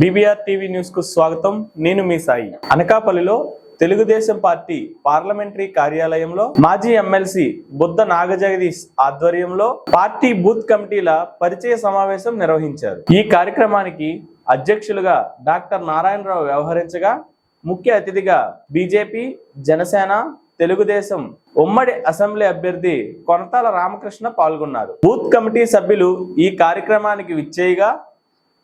BBR TV న్యూస్కు స్వాగతం. నేను మీ సాయి. అనకాపల్లిలో తెలుగుదేశం పార్టీ పార్లమెంటరీ కార్యాలయంలో మాజీ ఎమ్మెల్సీ బుద్ధ నాగజగదీష్ ఆధ్వర్యంలో పార్టీ బూత్ కమిటీల పరిచయ సమావేశం నిర్వహించారు. ఈ కార్యక్రమానికి అధ్యక్షులుగా డాక్టర్ నారాయణరావు వ్యవహరించగా ముఖ్య అతిథిగా బీజేపీ జనసేన తెలుగుదేశం ఉమ్మడి అసెంబ్లీ అభ్యర్థి కొనతాల రామకృష్ణ పాల్గొన్నారు. బూత్ కమిటీ సభ్యులు ఈ కార్యక్రమానికి విచ్చేయగా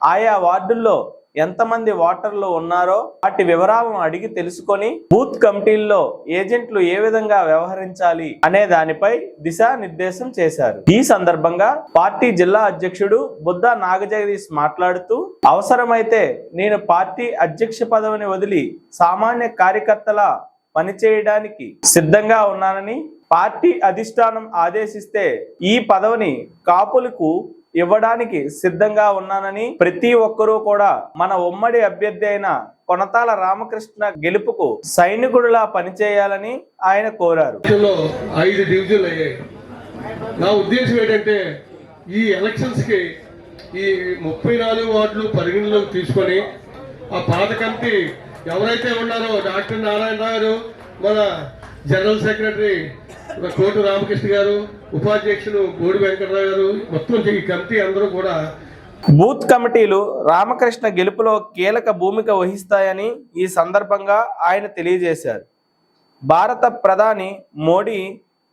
ఆయా వార్డుల్లో ఎంతమంది ఓటర్లు ఉన్నారో వాటి వివరాలను అడిగి తెలుసుకొని బూత్ కమిటీల్లో ఏజెంట్లు ఏ విధంగా వ్యవహరించాలి అనే దానిపై దిశానిర్దేశం చేశారు. ఈ సందర్భంగా పార్టీ జిల్లా అధ్యక్షుడు బుద్ధ నాగజగదీష్ మాట్లాడుతూ అవసరమైతే నేను పార్టీ అధ్యక్ష పదవిని వదిలి సామాన్య కార్యకర్తల పనిచేయడానికి సిద్ధంగా ఉన్నానని పార్టీ అధిష్టానం ఆదేశిస్తే ఈ పదవిని కాపులకు ఇవ్వడానికి సిద్ధంగా ఉన్నానని ప్రతి ఒక్కరూ కూడా మన ఉమ్మడి అభ్యర్థి అయిన కొనతాల రామకృష్ణ గెలుపుకు సైనికుడిలా పనిచేయాలని ఆయన కోరారు. ఐదు డివిజన్లు అయ్యాయి. నా ఉద్దేశం ఏంటంటే ఈ ఎలక్షన్స్కి ఈ ముప్పై నాలుగు వార్డులు పరిగణలోకి తీసుకొని ఆ పాత కమిటీ ఎవరైతే ఉన్నారో డాక్టర్ నారాయణరావు గారు మన జనరల్ సెక్రటరీ కోటు రామకృష్ణ గారు ఉపాధ్యక్షులు బోడి వెంకటరావు గారు మొత్తం ఈ కమిటీ అందరూ కూడా బూత్ కమిటీలు రామకృష్ణ గెలుపులో కీలక భూమిక వహిస్తాయని ఈ సందర్భంగా ఆయన తెలియజేశారు. భారత ప్రధాని మోడీ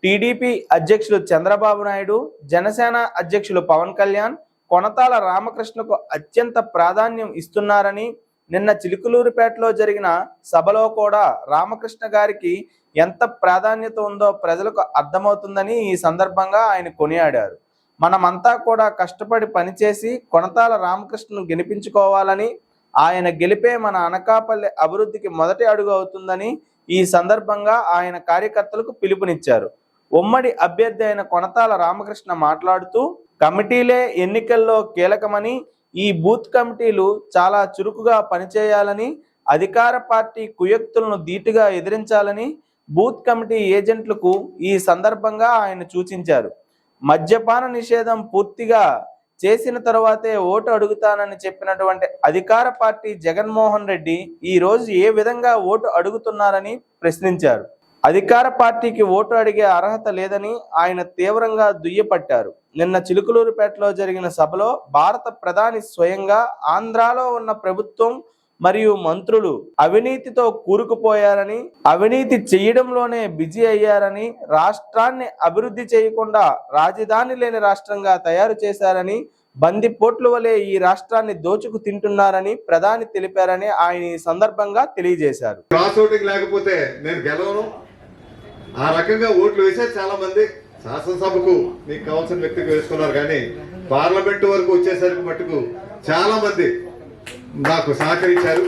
టీడీపీ అధ్యక్షులు చంద్రబాబు నాయుడు జనసేన అధ్యక్షులు పవన్ కళ్యాణ్ కొనతాల రామకృష్ణకు అత్యంత ప్రాధాన్యం ఇస్తున్నారని నిన్న చిలుకులూరుపేటలో జరిగిన సభలో కూడా రామకృష్ణ గారికి ఎంత ప్రాధాన్యత ఉందో ప్రజలకు అర్థమవుతుందని ఈ సందర్భంగా ఆయన కొనియాడారు. మనమంతా కూడా కష్టపడి పనిచేసి కొనతాల రామకృష్ణను గెలిపించుకోవాలని ఆయన గెలిపే మన అనకాపల్లి అభివృద్ధికి మొదటి అడుగు అవుతుందని ఈ సందర్భంగా ఆయన కార్యకర్తలకు పిలుపునిచ్చారు. ఉమ్మడి అభ్యర్థి అయిన కొనతాల రామకృష్ణ మాట్లాడుతూ కమిటీలే ఎన్నికల్లో కీలకమని ఈ బూత్ కమిటీలు చాలా చురుకుగా పనిచేయాలని అధికార పార్టీ కుయక్తులను ధీటుగా ఎదిరించాలని బూత్ కమిటీ ఏజెంట్లకు ఈ సందర్భంగా ఆయన సూచించారు. మద్యపాన నిషేధం పూర్తిగా చేసిన తరువాతే ఓటు అడుగుతానని చెప్పినటువంటి అధికార పార్టీ జగన్మోహన్ రెడ్డి ఈ రోజు ఏ విధంగా ఓటు అడుగుతున్నారని ప్రశ్నించారు. అధికార పార్టీకి ఓటు అడిగే అర్హత లేదని ఆయన తీవ్రంగా దుయ్యపట్టారు. నిన్న చిలుకలూరుపేటలో జరిగిన సభలో భారత ప్రధాని స్వయంగా ఆంధ్రాలో ఉన్న ప్రభుత్వం మరియు మంత్రులు అవినీతితో కూరుకుపోయారని అవినీతి చేయడంలోనే బిజీ అయ్యారని రాష్ట్రాన్ని అభివృద్ధి చేయకుండా రాజధాని లేని రాష్ట్రంగా తయారు చేశారని బందిపోట్ల వలె ఈ రాష్ట్రాన్ని దోచుకు తింటున్నారని ప్రధాని తెలిపారని ఆయన ఈ సందర్భంగా తెలియజేశారు. లేకపోతే నేను గెలవను. ఆ రకంగా ఓట్లు వేసారు చాలా మంది శాసనసభకు మీకు కావాల్సిన వ్యక్తికి వేసుకున్నారు కానీ పార్లమెంట్ వరకు వచ్చేసరికి మట్టుకు చాలా మంది నాకు సహకరించారు.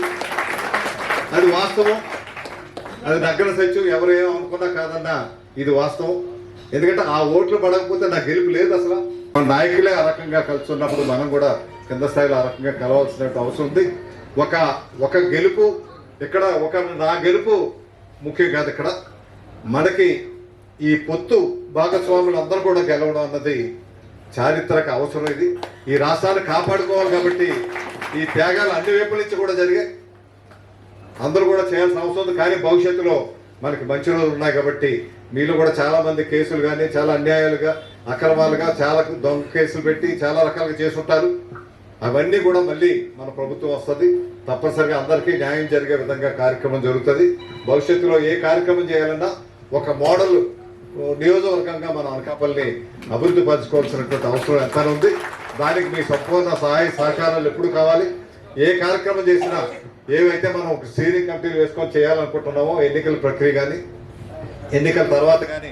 అది వాస్తవం. అది దగ్గర సత్యం. ఎవరు ఏమనుకున్నా కాదన్నా ఇది వాస్తవం. ఎందుకంటే ఆ ఓట్లు పడకపోతే నా గెలుపు లేదు అసలు. మన నాయకులే ఆ రకంగా కలుస్తున్నప్పుడు మనం కూడా కింద స్థాయిలో ఆ రకంగా కలవాల్సిన అవసరం ఉంది. ఒక ఒక గెలుపు ఇక్కడ ఒక నా గెలుపు ముఖ్యం కాదు ఇక్కడ. మనకి ఈ పొత్తు భాగస్వాములు అందరూ కూడా గెలవడం అన్నది చారిత్రక అవసరం ఇది. ఈ రాష్ట్రాన్ని కాపాడుకోవాలి కాబట్టి ఈ త్యాగాలు అన్ని వైపుల నుంచి కూడా జరిగాయి. అందరూ కూడా చేయాల్సిన అవసరం ఉంది. కానీ భవిష్యత్తులో మనకి మంచి రోజులు ఉన్నాయి కాబట్టి మీలో కూడా చాలా మంది కేసులు కానీ చాలా అన్యాయాలుగా అక్రమాలుగా చాలా దొంగ కేసులు పెట్టి చాలా రకాలుగా చేసుంటారు అవన్నీ కూడా మళ్ళీ మన ప్రభుత్వం వస్తుంది. తప్పనిసరిగా అందరికీ న్యాయం జరిగే విధంగా కార్యక్రమం జరుగుతుంది. భవిష్యత్తులో ఏ కార్యక్రమం చేయాలన్నా ఒక మోడల్ నియోజకవర్గంగా మన అనకాపల్లిని అభివృద్ధి పరచుకోవాల్సినటువంటి అవసరం ఎంత ఉంది. దానికి మీ సంపూర్ణ సహాయ సహకారాలు ఎప్పుడు కావాలి? ఏ కార్యక్రమం చేసినా ఏవైతే మనం ఒక స్టీరింగ్ కమిటీలు వేసుకొని చేయాలనుకుంటున్నామో ఎన్నికల ప్రక్రియ కానీ ఎన్నికల తర్వాత కానీ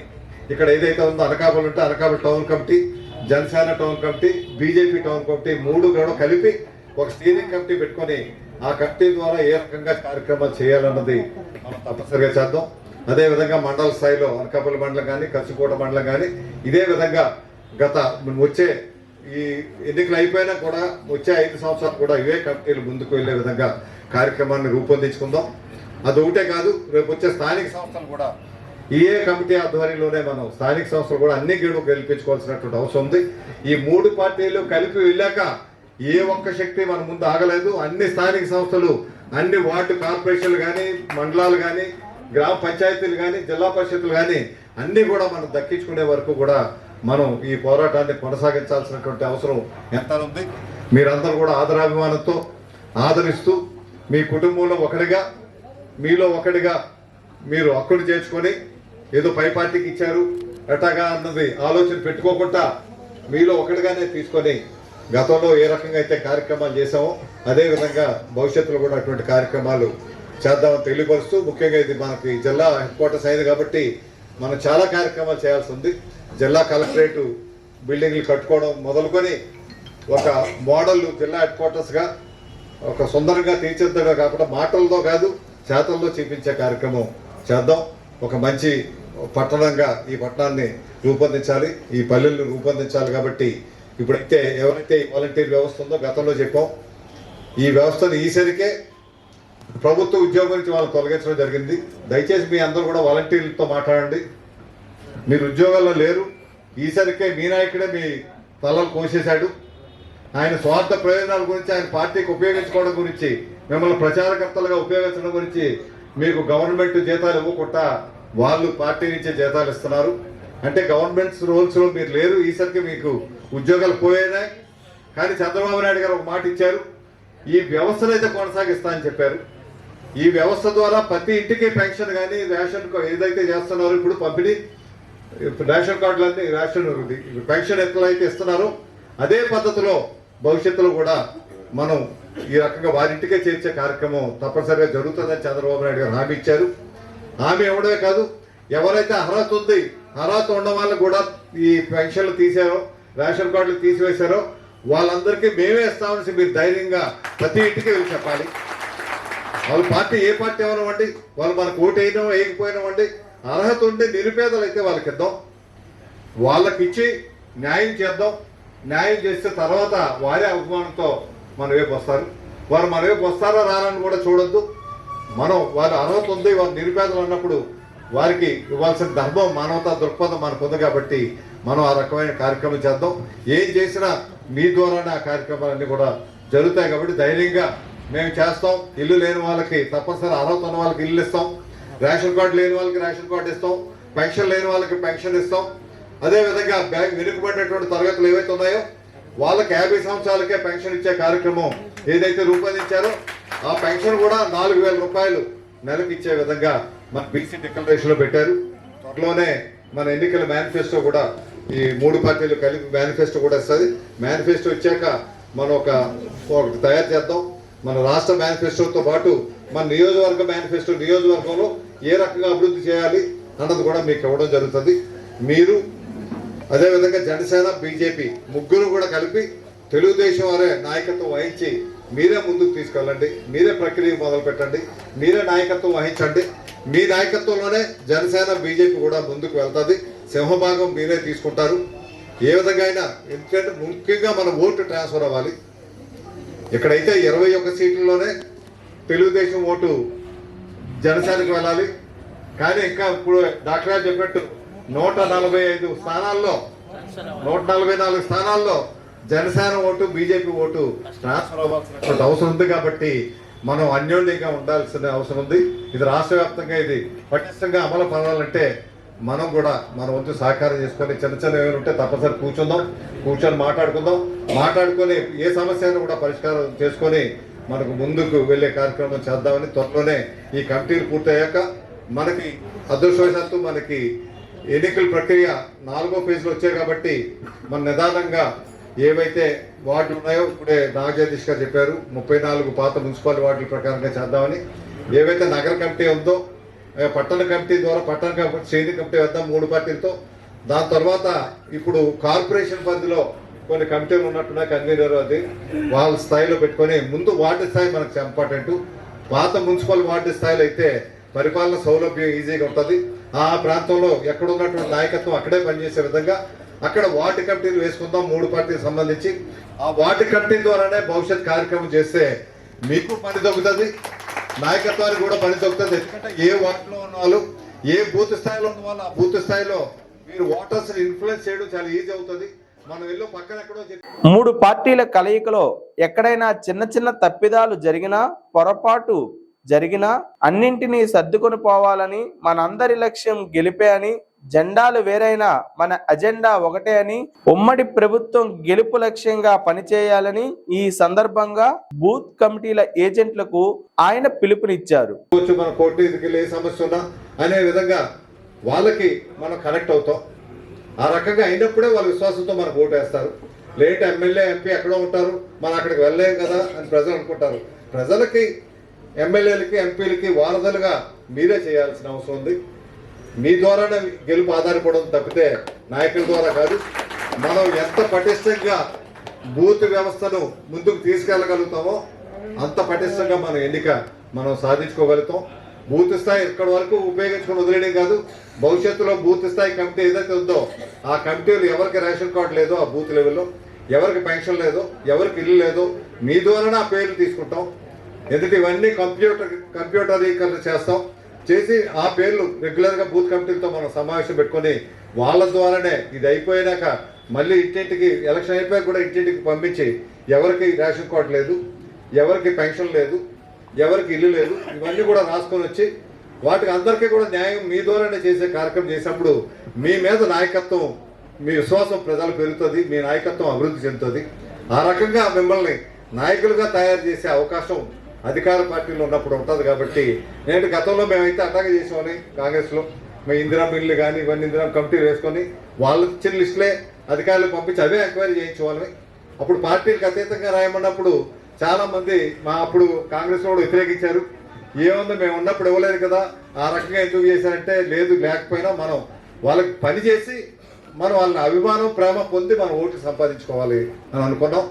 ఇక్కడ ఏదైతే ఉందో అనకాపల్లి ఉంటే Anakapalli town committee Janasena town committee BJP town committee మూడు కూడా కలిపి ఒక స్టీరింగ్ కమిటీ పెట్టుకొని ఆ కమిటీ ద్వారా ఏ రకంగా కార్యక్రమాలు చేయాలన్నది మనం తప్పనిసరిగా చేద్దాం. అదే విధంగా మండల స్థాయిలో అనకాపల్లి మండలం కానీ కచ్చికోట మండలం కానీ ఇదే విధంగా గత వచ్చే ఈ ఎన్నికలు అయిపోయినా కూడా వచ్చే ఐదు సంవత్సరాలు కూడా ఇవే కమిటీలు ముందుకు వెళ్ళే విధంగా కార్యక్రమాన్ని రూపొందించుకుందాం. అది ఒకటే కాదు రేపు వచ్చే స్థానిక సంస్థలు కూడా ఏ కమిటీ ఆధ్వర్యంలోనే మనం స్థానిక సంస్థలు కూడా అన్ని గెలుపు గెలిపించుకోవాల్సినటువంటి అవసరం ఉంది. ఈ మూడు పార్టీలు కలిపి వెళ్ళాక ఏ ఒక్క శక్తి మన ముందు ఆగలేదు. అన్ని స్థానిక సంస్థలు అన్ని వార్డు కార్పొరేషన్లు కానీ మండలాలు కానీ గ్రామ పంచాయతీలు కానీ జిల్లా పరిషత్తులు కానీ అన్నీ కూడా మనం దక్కించుకునే వరకు కూడా మనం ఈ పోరాటాన్ని కొనసాగించాల్సినటువంటి అవసరం ఎంత ఉంది మీరందరూ కూడా ఆదరాభిమానంతో ఆదరిస్తూ మీ కుటుంబంలో ఒకటిగా మీలో ఒకటిగా మీరు అక్కుడు చేర్చుకొని ఏదో పై పార్టీకి ఇచ్చారు ఎటాగా అన్నది ఆలోచన పెట్టుకోకుండా మీలో ఒకటిగానే తీసుకొని గతంలో ఏ రకంగా అయితే కార్యక్రమాలు చేసామో అదే విధంగా భవిష్యత్తులో కూడా అటువంటి కార్యక్రమాలు చేద్దామని తెలియపరుస్తూ ముఖ్యంగా ఇది మనకి జిల్లా హెడ్ క్వార్టర్స్ అయింది కాబట్టి మనం చాలా కార్యక్రమాలు చేయాల్సి ఉంది. జిల్లా కలెక్టరేట్ బిల్డింగ్లు కట్టుకోవడం మొదలుకొని ఒక మోడల్ జిల్లా హెడ్ క్వార్టర్స్గా ఒక సుందరంగా తీర్చిద్దగా కాకుండా మాటలతో కాదు చేతల్లో చూపించే కార్యక్రమం చేద్దాం. ఒక మంచి పట్టణంగా ఈ పట్టణాన్ని రూపొందించాలి ఈ పల్లెలను రూపొందించాలి కాబట్టి ఇప్పుడైతే ఎవరైతే ఈ వాలంటీర్ వ్యవస్థ ఉందో గతంలో చెప్పాం. ఈ వ్యవస్థను ఈసరికే ప్రభుత్వ ఉద్యోగం నుంచి వాళ్ళు తొలగించడం జరిగింది. దయచేసి మీ అందరూ కూడా వాలంటీర్లతో మాట్లాడండి. మీరు ఉద్యోగాల్లో లేరు. ఈసరికే మీ నాయకుడే మీ తలలు కోసేశాడు. ఆయన స్వార్థ ప్రయోజనాల గురించి ఆయన పార్టీకి ఉపయోగించుకోవడం గురించి మిమ్మల్ని ప్రచారకర్తలుగా ఉపయోగించడం గురించి మీకు గవర్నమెంట్ జీతాలు ఇవ్వకుండా వాళ్ళు పార్టీ నుంచే జీతాలు ఇస్తున్నారు. అంటే గవర్నమెంట్ రూల్స్లో మీరు లేరు. ఈసరికి మీకు ఉద్యోగాలు పోయినాయి కానీ చంద్రబాబు నాయుడు గారు ఒక మాట ఇచ్చారు. ఈ వ్యవస్థను అయితే కొనసాగిస్తా అని చెప్పారు. ఈ వ్యవస్థ ద్వారా ప్రతి ఇంటికి పెన్షన్ కానీ రేషన్ ఏదైతే చేస్తున్నారో ఇప్పుడు పంపిణీ రేషన్ కార్డులన్నీ రేషన్ పెన్షన్ ఎట్లయితే ఇస్తున్నారో అదే పద్ధతిలో భవిష్యత్తులో కూడా మనం ఈ రకంగా వారింటికే చేర్చే కార్యక్రమం తప్పనిసరిగా జరుగుతుందని చంద్రబాబు నాయుడు గారు హామీ ఇచ్చారు. హామీ ఇవ్వడమే కాదు ఎవరైతే అర్హత ఉంది అర్హత ఉండడం వల్ల కూడా ఈ పెన్షన్లు తీసారో రేషన్ కార్డులు తీసివేశారో వాళ్ళందరికీ మేమే ఇస్తామని మీరు ధైర్యంగా ప్రతి ఇంటికి వెళ్ళి చెప్పాలి. వాళ్ళ పార్టీ ఏ పార్టీ అవనివ్వండి వాళ్ళు మనకు ఓటు వేయడం వేయకపోయినామండి అర్హత ఉండి నిరుపేదలు అయితే వాళ్ళకి ఇద్దాం. వాళ్ళకి ఇచ్చి న్యాయం చేద్దాం. న్యాయం చేస్తే తర్వాత వారే అభిమానంతో మన వైపు వస్తారు. వారు మన వైపు వస్తారా రారని కూడా చూడొద్దు. మనం వారి అర్హత ఉంది వారు నిరుపేదలు అన్నప్పుడు వారికి ఇవ్వాల్సిన ధర్మం మానవతా దృక్పథం మనకు ఉంది కాబట్టి మనం ఆ రకమైన కార్యక్రమం చేద్దాం. ఏం చేసినా మీ ద్వారానే ఆ కార్యక్రమాలన్నీ కూడా జరుగుతాయి కాబట్టి ధైర్యంగా మేము చేస్తాం. ఇల్లు లేని వాళ్ళకి తప్పనిసరి అర్హత ఉన్న వాళ్ళకి ఇల్లు ఇస్తాం. రేషన్ కార్డు లేని వాళ్ళకి రేషన్ కార్డు ఇస్తాం. పెన్షన్ లేని వాళ్ళకి పెన్షన్ ఇస్తాం. అదే విధంగా బ్యాంక్ వెనుకబడినటువంటి తరగతులు ఏవైతే ఉన్నాయో వాళ్ళకి యాభై సంవత్సరాలకే పెన్షన్ ఇచ్చే కార్యక్రమం ఏదైతే రూపొందించారో ఆ పెన్షన్ కూడా నాలుగు వేల రూపాయలు నెలకు ఇచ్చే విధంగా మన బీసీ డిక్లరేషన్లో పెట్టారు. త్వరలోనే మన ఎన్నికల మేనిఫెస్టో కూడా ఈ మూడు పార్టీలు కలిపి మేనిఫెస్టో కూడా వస్తుంది మేనిఫెస్టో వచ్చాక మనం ఒక ఒకటి తయారు చేద్దాం. మన రాష్ట్ర మేనిఫెస్టోతో పాటు మన నియోజకవర్గ మేనిఫెస్టో నియోజకవర్గంలో ఏ రకంగా అభివృద్ధి చేయాలి అన్నది కూడా మీకు ఇవ్వడం జరుగుతుంది. మీరు అదేవిధంగా జనసేన బీజేపీ ముగ్గురు కూడా కలిపి తెలుగుదేశం వారే నాయకత్వం వహించి మీరే ముందుకు తీసుకెళ్ళండి. మీరే ప్రక్రియ మొదలు పెట్టండి మీరే నాయకత్వం వహించండి. మీ నాయకత్వంలోనే జనసేన బీజేపీ కూడా ముందుకు వెళ్తుంది. సింహభాగం మీరే తీసుకుంటారు. ఏ విధంగా అయినా ఎందుకంటే ముఖ్యంగా మన ఓటు ట్రాన్స్ఫర్ అవ్వాలి. ఇక్కడైతే ఇరవై ఒక్క సీట్లలోనే తెలుగుదేశం ఓటు జనసేనకు వెళ్ళాలి. కానీ ఇంకా ఇప్పుడు డాక్టర్ గారు చెప్పినట్టు నూట నలభై ఐదు స్థానాల్లో నూట నలభై నాలుగు స్థానాల్లో Janasena vote BJP vote transfer అవ్వాల్సిన అవసరం ఉంది కాబట్టి మనం అన్యోన్యంగా ఉండాల్సిన అవసరం ఉంది. ఇది రాష్ట్ర వ్యాప్తంగా ఇది పటిష్టంగా అమలు పడాలంటే మనం కూడా మన వంతు సహకారం చేసుకొని చిన్న చిన్న ఏమైనా ఉంటే తప్పనిసరి కూర్చుందాం కూర్చొని మాట్లాడుకుందాం. మాట్లాడుకొని ఏ సమస్యను కూడా పరిష్కారం చేసుకొని మనకు ముందుకు వెళ్ళే కార్యక్రమం చేద్దామని త్వరలోనే ఈ కమిటీలు పూర్తయ్యాక మనకి అదృష్టవశాత్తు మనకి ఎన్నికల ప్రక్రియ నాలుగో ఫేజ్లో వచ్చాయి కాబట్టి మన నిదానంగా ఏవైతే వార్డులు ఉన్నాయో ఇప్పుడే నాగజగదీష్ గారు చెప్పారు ముప్పై నాలుగు పాత మున్సిపల్ వార్డుల ప్రకారంగా చేద్దామని. ఏవైతే నగర కమిటీ ఉందో పట్టణ కమిటీ ద్వారా పట్టణ కమిటీ శ్రేణి కమిటీ వేద్దాం మూడు పార్టీలతో దాని తర్వాత ఇప్పుడు కార్పొరేషన్ పరిధిలో కొన్ని కమిటీలు ఉన్నట్టున్నాయి కన్వీనర్ అది వాళ్ళ స్థాయిలో పెట్టుకొని ముందు వార్డు స్థాయి మనకు ఇంపార్టెంట్ పాత మున్సిపల్ వార్డు స్థాయిలో అయితే పరిపాలన సౌలభ్యం ఈజీగా ఉంటుంది. ఆ ప్రాంతంలో ఎక్కడ ఉన్నటువంటి నాయకత్వం అక్కడే పనిచేసే విధంగా అక్కడ వార్డు కమిటీలు వేసుకుందాం మూడు పార్టీలకు సంబంధించి. ఆ వార్డు కమిటీ ద్వారానే భవిష్యత్ కార్యక్రమం చేస్తే మీకు పని దొరుకుతుంది. నాయకత్వానికి కూడా పని దొరుకుతుంది. ఎందుకంటే ఏ వార్డులో ఉన్న వాళ్ళు ఏ బూత్ స్థాయిలో ఉన్న వాళ్ళు ఆ బూత్ స్థాయిలో మీరు ఓటర్స్ ఇన్ఫ్లుయెన్స్ చేయడం చాలా ఈజీ అవుతుంది. పక్కన మూడు పార్టీల కలయికలో ఎక్కడైనా చిన్న చిన్న తప్పిదాలు జరిగినా పొరపాటు జరిగినా అన్నింటినీ సర్దుకొని పోవాలని మనందరి లక్ష్యం గెలిపే అని జెండాలు వేరైనా మన అజెండా ఒకటే అని ఉమ్మడి ప్రభుత్వం గెలుపు లక్ష్యంగా పనిచేయాలని ఈ సందర్భంగా బూత్ కమిటీల ఏజెంట్లకు ఆయన పిలుపునిచ్చారు. మన కోర్టు సమస్య ఉన్నా అనే విధంగా వాళ్ళకి మనం కనెక్ట్ అవుతాం. ఆ రకంగా అయినప్పుడే వాళ్ళ విశ్వాసంతో మనకు ఓటు వేస్తారు. లేట్ ఎమ్మెల్యే ఎంపీ ఎక్కడో ఉంటారు. మనం అక్కడికి వెళ్ళలేం కదా అని ప్రజలు అనుకుంటారు. ప్రజలకి ఎమ్మెల్యేలకి ఎంపీలకి వారధులుగా మీరే చేయాల్సిన అవసరం ఉంది. మీ ద్వారానే గెలుపు ఆధారపడడం తప్పితే నాయకుల ద్వారా కాదు. మనం ఎంత పటిష్టంగా బూత్ వ్యవస్థను ముందుకు తీసుకెళ్ళగలుగుతామో అంత పటిష్టంగా మనం ఎన్నిక మనం సాధించుకోగలుగుతాం. బూత్ స్థాయి ఇక్కడ వరకు ఉపయోగించుకొని వదిలేయడం కాదు. భవిష్యత్తులో బూత్ స్థాయి కమిటీ ఏదైతే ఉందో ఆ కమిటీలు ఎవరికి రేషన్ కార్డు లేదో ఆ బూత్ లెవెల్లో ఎవరికి పెన్షన్ లేదో ఎవరికి ఇల్లు లేదో మీ ద్వారానే ఆ పేర్లు తీసుకుంటాం. ఎందుకంటే ఇవన్నీ కంప్యూటర్ కంప్యూటరీకరణ చేస్తాం? చేసి ఆ పేర్లు రెగ్యులర్గా బూత్ కమిటీలతో మనం సమావేశం పెట్టుకొని వాళ్ళ ద్వారానే ఇది అయిపోయినాక మళ్ళీ ఇంటింటికి ఎలక్షన్ అయిపోయాక కూడా ఇంటింటికి పంపించి ఎవరికి రేషన్ కార్డు లేదు ఎవరికి పెన్షన్ లేదు ఎవరికి ఇల్లు లేదు ఇవన్నీ కూడా రాసుకొని వచ్చి వాటికి అందరికీ కూడా న్యాయం మీ ద్వారానే చేసే కార్యక్రమం చేసినప్పుడు మీ మీద నాయకత్వం మీ విశ్వాసం ప్రజలు పెరుగుతుంది మీ నాయకత్వం అభివృద్ధి చెందుతుంది. ఆ రకంగా మిమ్మల్ని నాయకులుగా తయారు చేసే అవకాశం అధికార పార్టీలో ఉన్నప్పుడు ఉంటుంది కాబట్టి నేను గతంలో మేమైతే అటాక్ చేసామని కాంగ్రెస్లో. మేము ఇందిరా బిల్లు కానీ ఇవన్నీ ఇందిరా కమిటీలు వేసుకొని వాళ్ళు ఇచ్చిన లిస్టులే అధికారులు పంపించి అవే ఎంక్వైరీ చేయించేవాళ్ళని అప్పుడు పార్టీలకు అతీతంగా రాయమన్నప్పుడు చాలామంది మా అప్పుడు కాంగ్రెస్ వాళ్ళు వ్యతిరేకించారు. ఏముంది మేము ఉన్నప్పుడు ఇవ్వలేదు కదా ఆ రకంగా ఎందుకు చేశారంటే లేదు లేకపోయినా మనం వాళ్ళకి పని చేసి మనం వాళ్ళని అభిమానం ప్రేమ పొంది మనం ఓటు సంపాదించుకోవాలి అని అనుకున్నాం.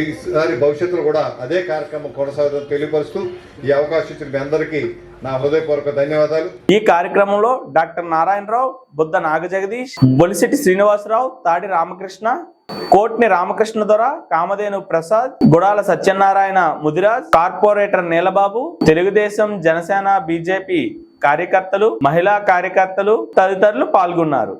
ఈసారి భవిష్యత్తులో కూడా అదే కార్యక్రమం కొనసాగుతుందని తెలియపరుస్తూ ఈ అవకాశం ఇచ్చిన మీ అందరికీ నా హృదయపూర్వక ధన్యవాదాలు. ఈ కార్యక్రమంలో doctor Narayanarao Buddha Nagajagadeesh Bolisetti Srinivasarao Tadi Ramakrishna Kotni Ramakrishna Dora Kamadhenu Prasad Gudala Satyanarayana Mudiraj corporator Neelababu Telugudesam Janasena BJP కార్యకర్తలు మహిళా కార్యకర్తలు తదితరులు పాల్గొన్నారు.